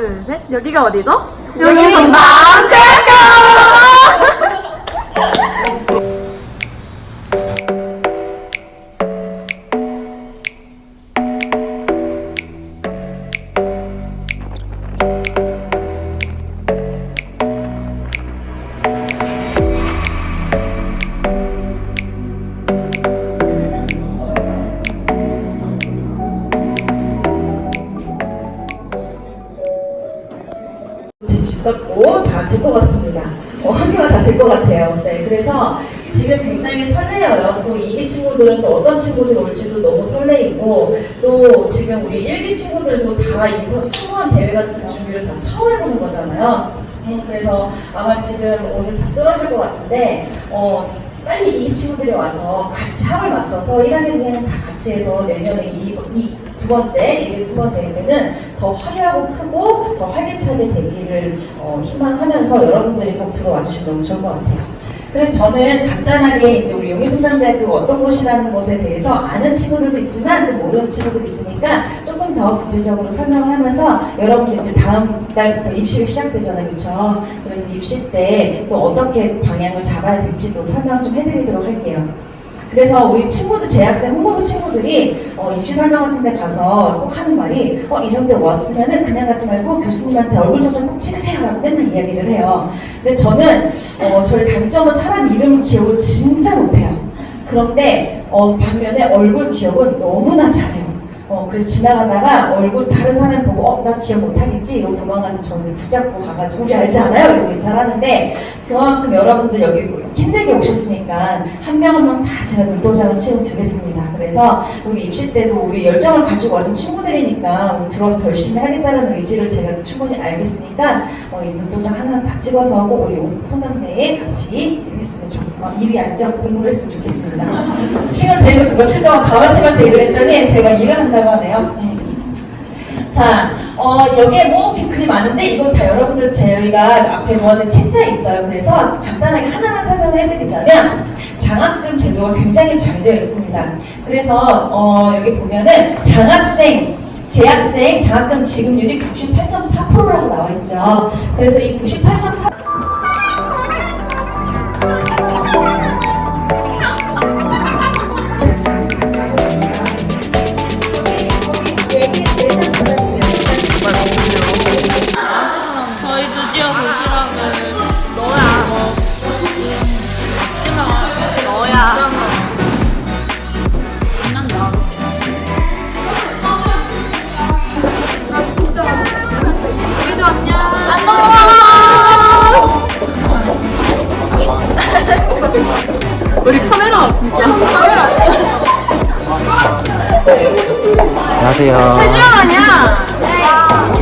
둘, 셋. 여기가 어디죠? 여기 성당 친구들 올지도 너무 설레이고 또 지금 우리 1기 친구들도 다 이서 승무원 대회 같은 준비를 다 처음 해보는 거잖아요. 음, 그래서 아마 지금 오늘 다 쓰러질 것 같은데 어, 빨리 이 친구들이 와서 같이 합을 맞춰서 1학년에는 다 같이 해서 내년에 이, 이 두 번째 예비 스번 대회는 더 화려하고 크고 더 활기차게 되기를 어, 희망하면서 여러분들이 꼭 들어와 주시면 너무 좋을 것 같아요. 그래서 저는 간단하게 이제 우리 용의순단대학교가 어떤 곳이라는 것에 대해서 아는 친구들도 있지만 또 모르는 친구도 있으니까 조금 더 구체적으로 설명을 하면서 여러분들 이제 다음 달부터 입시가 시작되잖아요, 그렇죠? 그래서 입시 때 또 어떻게 방향을 잡아야 될지도 설명 좀 해드리도록 할게요. 그래서 우리 친구들, 재학생 홍보부 친구들이 어, 입시 설명 같은 데 가서 꼭 하는 말이 어, 이런 데 왔으면은 그냥 가지 말고 교수님한테 얼굴 도장 꼭 찍으세요 라고 맨날 이야기를 해요. 근데 저는 어, 저희 단점은 사람 이름 기억을 진짜 못해요. 그런데 어, 반면에 얼굴 기억은 너무나 잘해요. 어, 그래서 지나가다가 얼굴 다른 사람 보고 어, 나 기억 못하겠지 이러고 도망가는데 저는 붙잡고 가가지고 우리 알지 않아요? 이러고 인사를 하는데 그만큼 여러분들 여기 힘들게 오셨으니까 한 명 한 명 다 제가 눈도장을 채워드리겠습니다. 그래서 우리 입시 때도 우리 열정을 가지고 와준 친구들이니까 오늘 들어와서 더 열심히 하겠다는 의지를 제가 충분히 알겠으니까 어, 이 눈도장 하나 다 찍어서 꼭 우리 손담대에 같이 했으면 좋 어, 일이 알죠? 공부를 했으면 좋겠습니다. 시간 되고 서 며칠 동안 밤을 새면서 일을 했더니 제가 일을 한다 고 하네요. 음. 자, 어, 여기에 뭐 글이 많은데 이건 다 여러분들 저희가 앞에 보는 책자에 있어요. 그래서 간단하게 하나만 설명을 해드리자면 장학금 제도가 굉장히 잘 되어 있습니다. 그래서 어, 여기 보면은 장학생 재학생 장학금 지급률이 98.4%라고 나와 있죠. 그래서 이 98.4%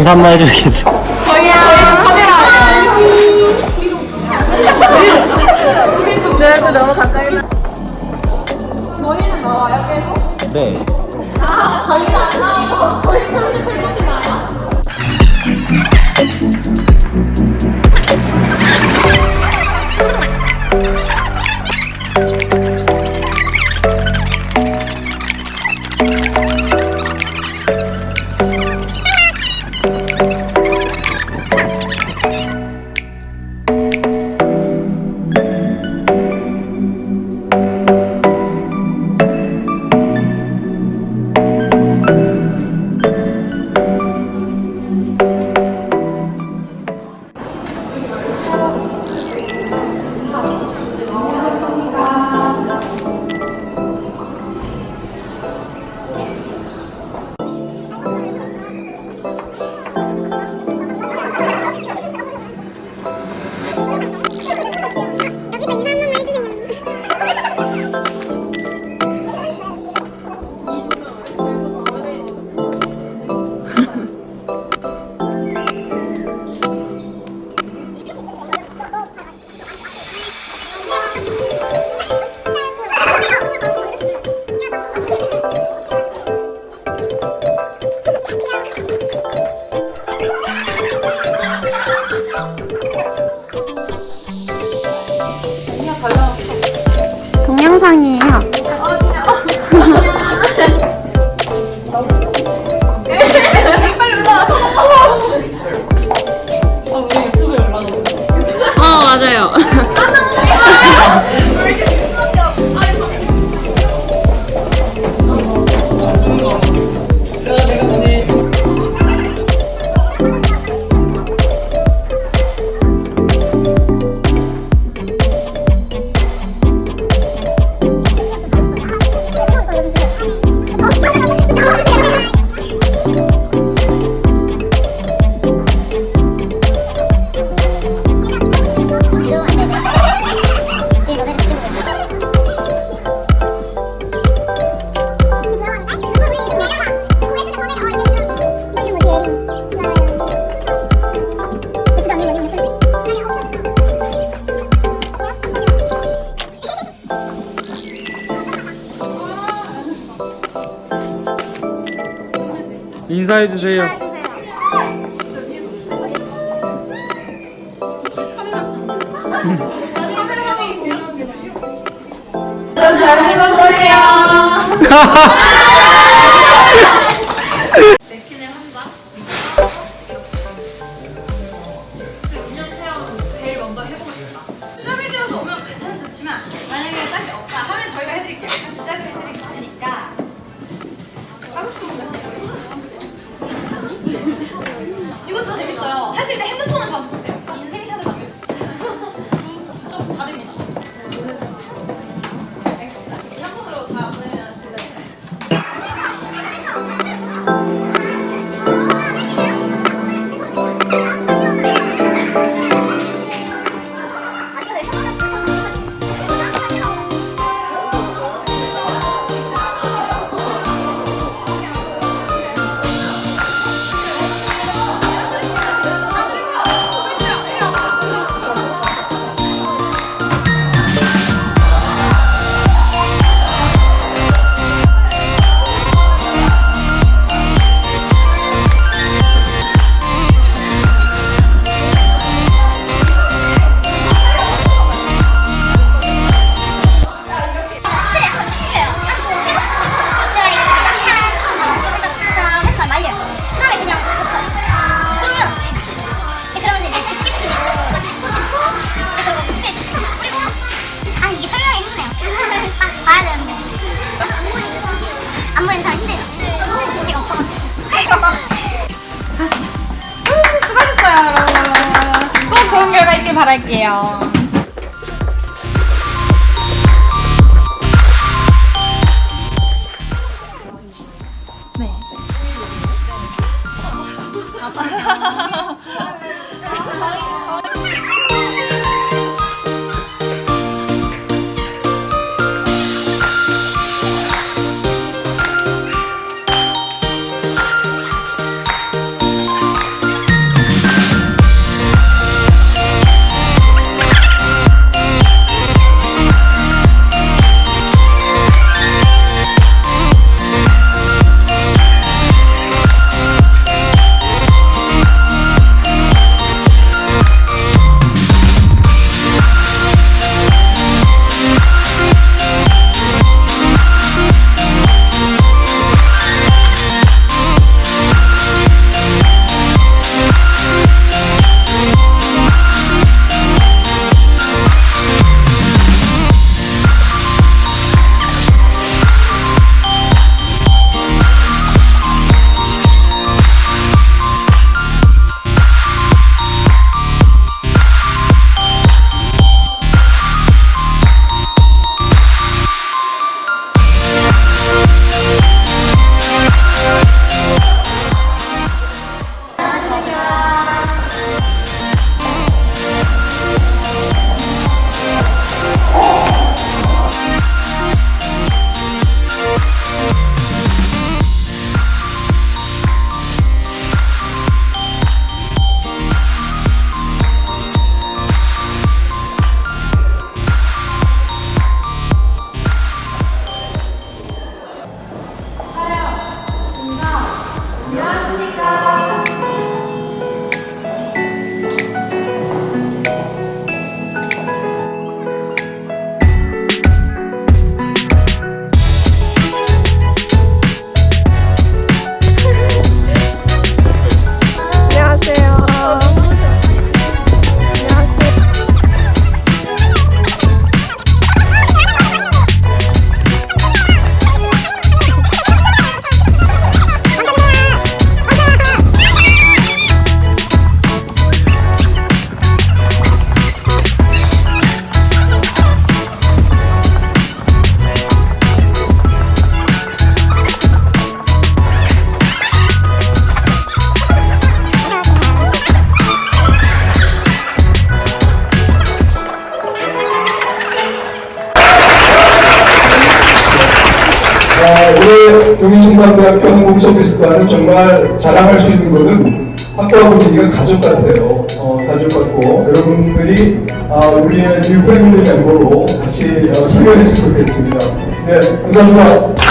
인사 한번 해주겠어요. 저희 저희 카메라. 우리도 내가 너무 가까이. 저희는 나와요 계속? 네. 저희는 안 나오고 저희 편집해 주시나요? 동영상이에요. 인사해 주세요. 내키네 바랄게요. 용인중간대학교 항공서비스과는 정말 자랑할 수 있는 것은 학과 분위기가 가족 같아요. 어, 가족 같고 여러분들이 아, 우리의 뉴 패밀리 멤버로 같이 어, 참여했으면 좋겠습니다. 네, 감사합니다.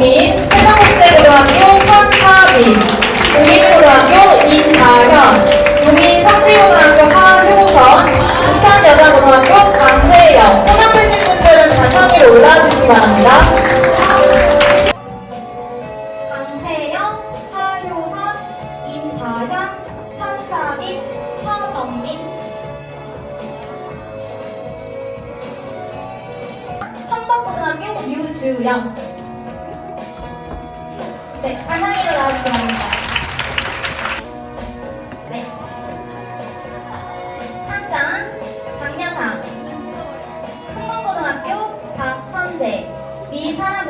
국민, 세종국제고등학교 천사빈, 국민고등학교 임다현, 동인 상대고등학교 하효선, 부천여자고등학교 강세영, 호망되신 분들은 단상위로 올라와 주시기 바랍니다.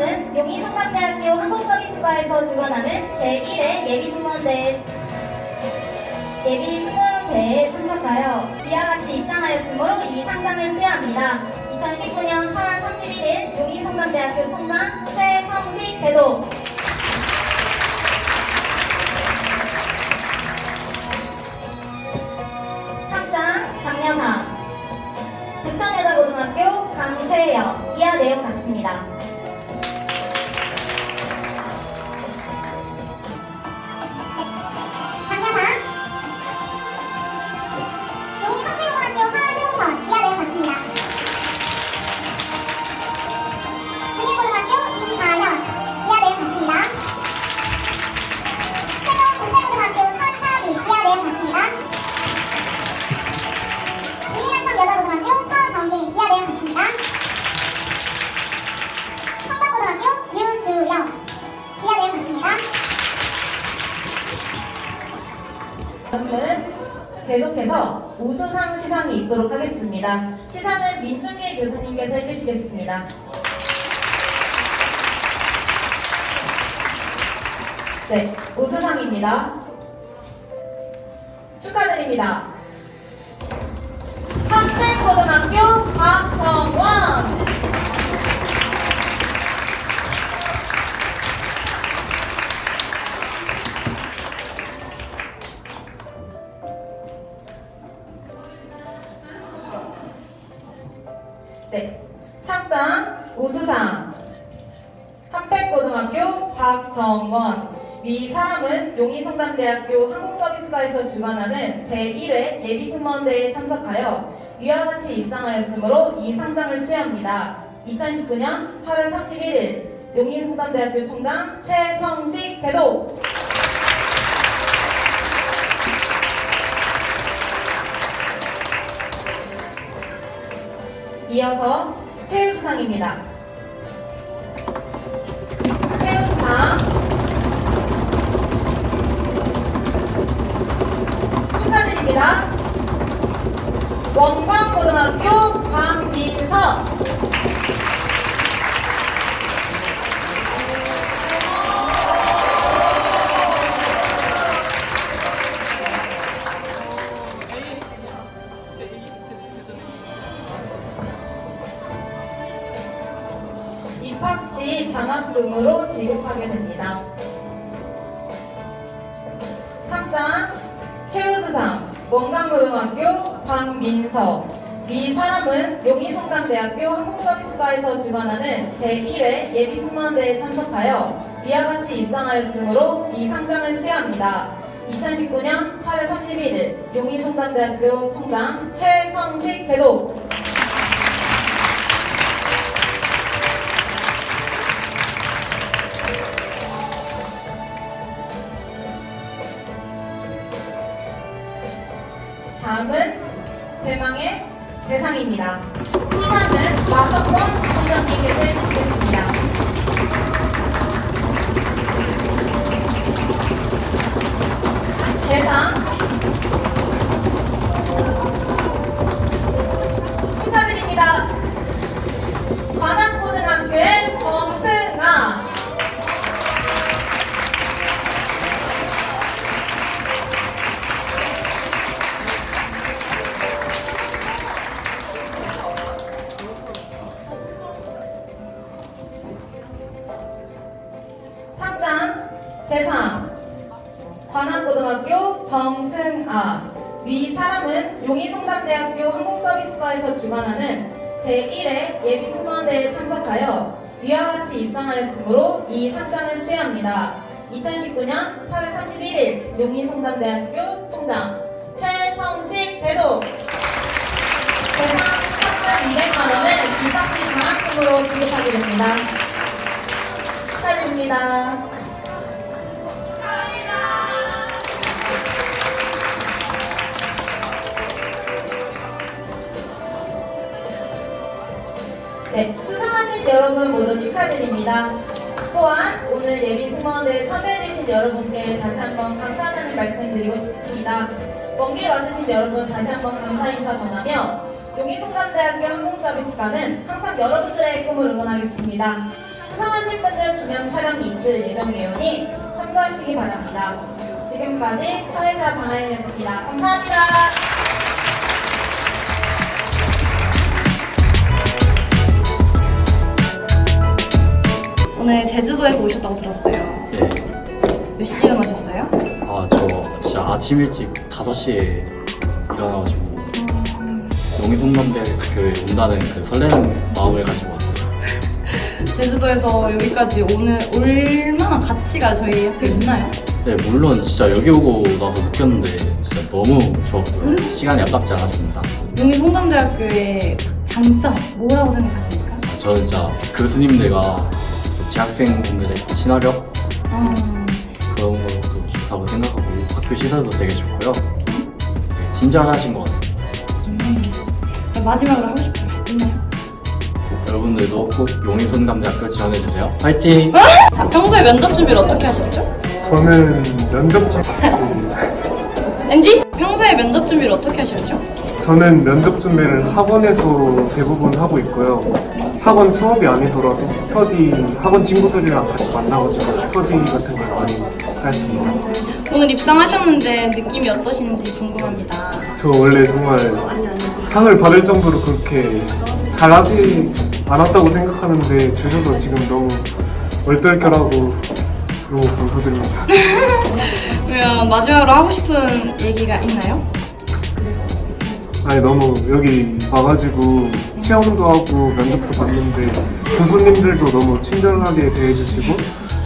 이 사람은 용인성남대학교 한국서비스과에서 주관하는 제1회 예비승무원대. 예비승무원대에 참석하여 이와 같이 입상하였으므로 이 상장을 수여합니다. 2019년 8월 31일 용인성남대학교 총장 최성식 대도. 상장 장려상. 부천여자고등학교 강세여 해주시겠습니다. 네, 우수상입니다. 축하드립니다. 한백고등학교 박정원 박정원 위 사람은 용인성담대학교 한국서비스과에서 주관하는 제1회 예비승무원대에 참석하여 위와 같이 입상하였으므로 이 상장을 수여합니다. 2019년 8월 31일 용인성담대학교 총장 최성식 대도 이어서 최우수상입니다. 축하드립니다. 원광고등학교 박민서 입학 시 장학금으로 지급하게 됩니다. 원광고등학교 박민서 위 사람은 용인성담대학교 한국서비스과에서 주관하는 제1회 예비승무원대에 참석하여 이와 같이 입상하였으므로 이 상장을 수여합니다. 2019년 8월 31일 용인성담대학교 총장 최성식 대도 다음은 대망의 대상입니다. 시상은 마석권 총장님께서 해주시겠습니다. 대상 축하드립니다. 관악고등학교 정승아 위 사람은 용인성담대학교 항공서비스과에서 주관하는 제1회 예비승무원대에 참석하여 위와 같이 입상하였으므로 이 상장을 수여합니다. 2019년 8월 31일 용인성담대학교 총장 최성식 대도 대상 상금 200만원은 입학시 장학금으로 지급하게 됩니다. 고맙습니다. 여러분 모두 축하드립니다. 또한 오늘 예비 승무원들 참여해주신 여러분께 다시 한번 감사하다는 말씀 드리고 싶습니다. 먼 길 와주신 여러분 다시 한번 감사 인사 전하며 용인송담대학교 항공서비스과는 항상 여러분들의 꿈을 응원하겠습니다. 수상하신 분들 기념 촬영이 있을 예정이오니 참고하시기 바랍니다. 지금까지 사회자 방하연이었습니다. 감사합니다. 오늘 제주도에서 오셨다고 들었어요. 예. 몇 시에 일어나셨어요? 아, 저 진짜 아침 일찍 5시에 일어나가지고 용인송남대학교에 온다는 그 설레는 마음을 가지고 왔어요. 제주도에서 여기까지 오늘 얼마나 가치가 저희 학교에 있나요? 네, 물론 진짜 여기 오고 나서 느꼈는데 진짜 너무 좋았고요. 시간이 아깝지 않았습니다. 용인 송담대학교의 장점 뭐라고 생각하십니까? 저는 진짜 교수님들과 재학생 분들의 친화력 음, 그런 것도 좋다고 생각하고 학교 시설도 되게 좋고요. 되게 친절하신 것 같습니다. 음. 마지막으로 하고 싶은 말 있나요? 여러분들도 꼭 용인송남대학교 지원해주세요. 화이팅! 자, 평소에 면접 준비를 어떻게 하셨죠? 저는 면접지 NG? 평소에 면접 준비를 어떻게 하셨죠? 저는 면접 준비를 학원에서 대부분 하고 있고요. 학원 수업이 아니더라도 스터디 학원 친구들이랑 같이 만나가지고 스터디 같은 걸 많이 했습니다. 오늘 입상하셨는데 느낌이 어떠신지 궁금합니다. 저 원래 정말 상을 받을 정도로 그렇게 잘하지 않았다고 생각하는데 주셔서 지금 너무 얼떨결하고 너무 감사드립니다. 그러면 마지막으로 하고 싶은 얘기가 있나요? 아니 너무 여기 와가지고 체험도 하고 면접도 봤는데 교수님들도 너무 친절하게 대해주시고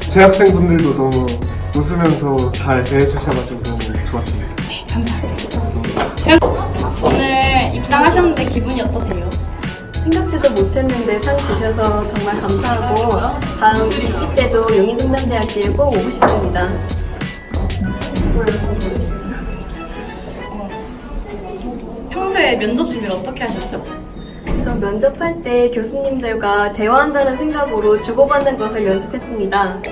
재학생분들도 너무 웃으면서 잘 대해주셔가지고 너무 좋았습니다. 네, 감사합니다. 오늘 입상하셨는데 기분이 어떠세요? 생각지도 못했는데 상 주셔서 정말 감사하고 다음 입시 때도 용인숭담대학교에 꼭 오고 싶습니다. 평소에 면접 준비를 어떻게 하셨죠? 저 면접할 때 교수님들과 대화한다는 생각으로 주고받는 것을 연습했습니다.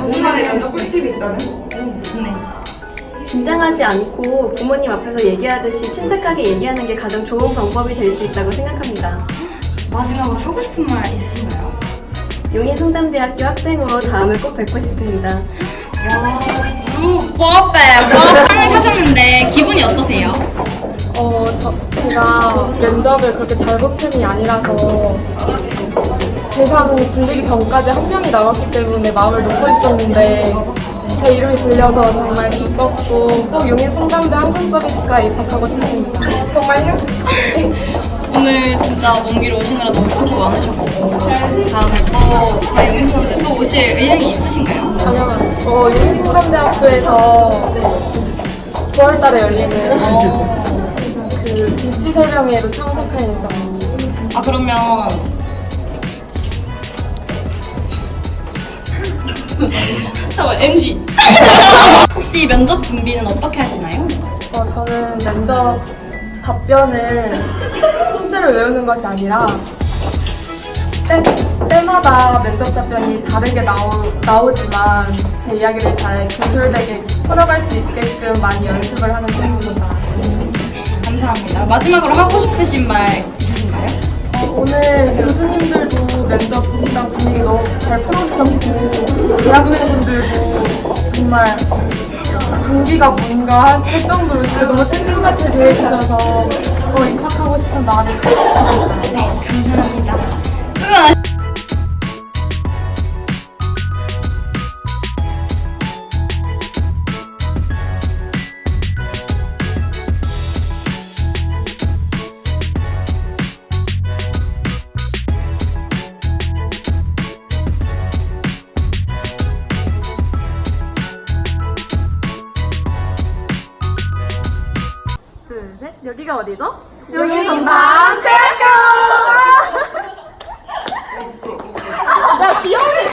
오늘의 면접 꿀팁이 있다면? 네. 긴장하지 않고 부모님 앞에서 얘기하듯이 침착하게 얘기하는 게 가장 좋은 방법이 될 수 있다고 생각합니다. 마지막으로 하고 싶은 말 있으신가요? 용인숭담대학교 학생으로 다음에 꼭 뵙고 싶습니다. 음, 뽀빼 상을 타셨는데 기분이 어떠세요? 어, 저, 제가 면접을 그렇게 잘 본 편이 아니라서 대상 불리기 전까지 한 명이 남았기 때문에 마음을 놓고 있었는데 제 이름이 불려서 정말 기뻤고 꼭 용인 성담대 항공서비스과에 입학하고 싶습니다. 정말요? 오늘 진짜 먼 길 오시느라 너무 수고 많으셨고 다음에 또 저희 용인선대 또 오실 의향이 있으신가요? 당연하죠. 어, 용인 성담대학교에서 9월달에 열리는 어, 그 입시 설명회로 참석할 예정입니다. 아 그러면 잠깐 NG 혹시 면접 준비는 어떻게 하시나요? 어, 저는 면접 답변을 통째로 외우는 것이 아니라 때, 때마다 면접 답변이 다르게 나오, 나오지만 제 이야기를 잘 진솔되게 풀어갈 수 있게끔 많이 연습을 하는 편입니다. 감사합니다 마지막으로 하고 싶으신 말 있으신가요? 어, 오늘 교수님들도 면접 입장 분위기 너무 잘 풀어주셨고 대학생분들도 정말 분기가 뭔가 할 정도로 진짜 너무 친구같이 대해주셔서 더 입학하고 싶은 마음이. 네 감사합니다